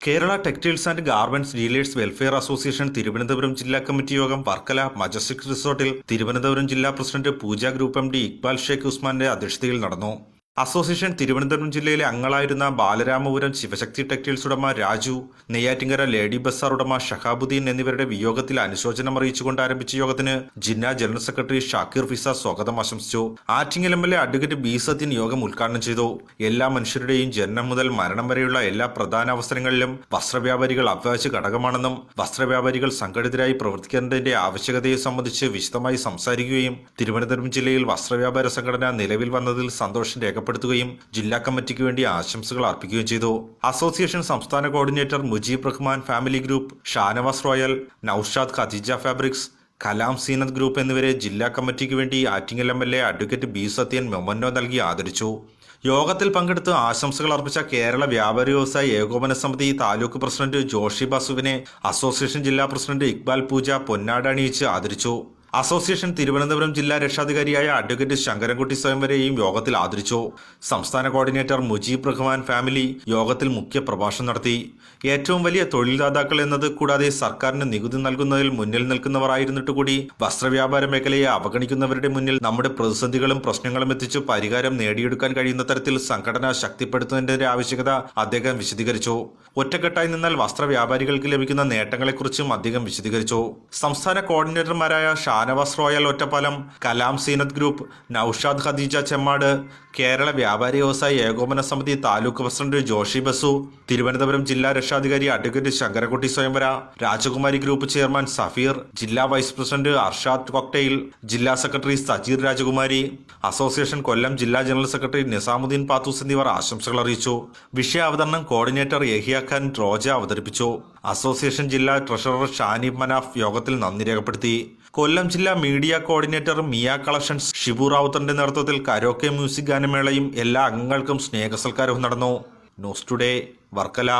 Kerala textiles and garments dealers welfare association Thiruvananthapuram ജില്ലാ committee യോഗം Varkala majestic റിസോർട്ടിൽ തിരുവനന്തപുരം ജില്ലാ president Pooja group M D Iqbal Sheikh ഉസ്മാന്റെ അധ്യക്ഷതയിൽ നടന്നു അസോസിയേഷൻ തിരുവനന്തപുരം ജില്ലയിലെ അംഗങ്ങളായിരുന്ന ബാലരാമപുരം ശിവശക്തി ടെക്സ്റ്റൈൽസ് ഉടമ രാജു നെയ്യാറ്റിങ്കര ലേഡി ബസാർ ഉടമ ഷഹാബുദ്ദീൻ എന്നിവരുടെ വിയോഗത്തിൽ അനുശോചനം അറിയിച്ചുകൊണ്ട് ആരംഭിച്ച യോഗത്തിന് ജില്ലാ ജനറൽ സെക്രട്ടറി ഷാക്കീർ ഫിസ സ്വാഗതം ആശംസിച്ചു. Attingal M L A advocate B Sathyan യോഗം ഉദ്ഘാടനം ചെയ്തു. എല്ലാ മനുഷ്യരുടെയും ജനനം മുതൽ മരണം വരെയുള്ള എല്ലാ പ്രധാന അവസരങ്ങളിലും വസ്ത്രവ്യാപാരികൾ അവകാശ ഘടകമാണെന്നും വസ്ത്രവ്യാപാരികൾ സംഘടിതരായി പ്രവർത്തിക്കേണ്ടതിന്റെ ആവശ്യകതയെ സംബന്ധിച്ച് വിശദമായി സംസാരിക്കുകയും തിരുവനന്തപുരം ജില്ലയിൽ വസ്ത്രവ്യാപാര സംഘടന നിലവിൽ വന്നതിൽ സന്തോഷം രേഖപ്പെടുത്തുകയും ജില്ലാ കമ്മിറ്റിക്ക് വേണ്ടി ആശംസകൾ അർപ്പിക്കുകയും ചെയ്തു. അസോസിയേഷൻ സംസ്ഥാന coordinator Mujeeb Rahman family group Shanavas royal Noushad Khadeeja fabrics Kalam Zeenath group എന്നിവരെ ജില്ലാ കമ്മിറ്റിക്ക് വേണ്ടി Attingal M L A advocate B Sathyan memento നൽകി ആദരിച്ചു. യോഗത്തിൽ പങ്കെടുത്ത് ആശംസകൾ അർപ്പിച്ച കേരള വ്യാപാരി വ്യവസായ ഏകോപന സമിതി താലൂക്ക് പ്രസിഡന്റ് ജോഷി ബാസുവിനെ അസോസിയേഷൻ ജില്ലാ പ്രസിഡന്റ് ഇക്ബാൽ പൂജ പൊന്നാട അണിയിച്ച് ആദരിച്ചു. അസോസിയേഷൻ തിരുവനന്തപുരം ജില്ലാ രക്ഷാധികാരിയായ അഡ്വക്കേറ്റ് ശങ്കരൻകുട്ടി സ്വയംവരെയും യോഗത്തിൽ ആദരിച്ചു. സംസ്ഥാന കോർഡിനേറ്റർ മുജീബ് റഹ്മാൻ ഫാമിലി യോഗത്തിൽ മുഖ്യ പ്രഭാഷണം നടത്തി. ഏറ്റവും വലിയ തൊഴിൽദാതാക്കൾ എന്നത് കൂടാതെ സർക്കാരിന് നികുതി നൽകുന്നതിൽ മുന്നിൽ നിൽക്കുന്നവർ ആയിരുന്നിട്ട് കൂടി വസ്ത്രവ്യാപാര മേഖലയെ അവഗണിക്കുന്നവരുടെ മുന്നിൽ നമ്മുടെ പ്രതിസന്ധികളും പ്രശ്നങ്ങളും എത്തിച്ച് പരിഹാരം നേടിയെടുക്കാൻ കഴിയുന്ന തരത്തിൽ സംഘടന ശക്തിപ്പെടുത്തുന്നതിന്റെ ആവശ്യകത അദ്ദേഹം വിശദീകരിച്ചു. ഒറ്റക്കെട്ടായി നിന്നാൽ വസ്ത്രവ്യാപാരികൾക്ക് ലഭിക്കുന്ന നേട്ടങ്ങളെക്കുറിച്ചും അദ്ദേഹം വിശദീകരിച്ചു. സംസ്ഥാന കോർഡിനേറ്റർമാരായ ഷാനവാസ് റോയൽ ഒറ്റപ്പാലം കലാം സീനത്ത് ഗ്രൂപ്പ് നൌഷാദ് ഖദീജ ചെമ്മാട് കേരള വ്യാപാരി വ്യവസായ ഏകോപന സമിതി താലൂക്ക് പ്രസിഡന്റ് ജോഷി ബസു തിരുവനന്തപുരം ജില്ലാ രക്ഷാധികാരി അഡ്വക്കേറ്റ് ശങ്കരക്കുട്ടി സ്വയംവര രാജകുമാരി ഗ്രൂപ്പ് ചെയർമാൻ സഫീർ ജില്ലാ വൈസ് പ്രസിഡന്റ് അർഷാദ് കൊക്ടെയിൽ ജില്ലാ സെക്രട്ടറി സജീർ രാജകുമാരി അസോസിയേഷൻ കൊല്ലം ജില്ലാ ജനറൽ സെക്രട്ടറി നിസാമുദ്ദീൻ പാത്തൂസ് എന്നിവർ ആശംസകൾ അറിയിച്ചു. വിഷയ അവതരണം കോർഡിനേറ്റർ യഹിയ ഖാൻ റോജ അവതരിപ്പിച്ചു. അസോസിയേഷൻ ജില്ലാ ട്രഷറർ ഷാനിബ് മനാഫ് യോഗത്തിൽ നന്ദി രേഖപ്പെടുത്തി. കൊല്ലം ജില്ലാ media coordinator Miya collections Shibu റാവുത്തറിന്റെ നേതൃത്വത്തിൽ കരോക്കെ മ്യൂസിക് ഗാനമേളയും എല്ലാ അംഗങ്ങൾക്കും സ്നേഹസൽക്കാരവും നടന്നു. News today Varkala.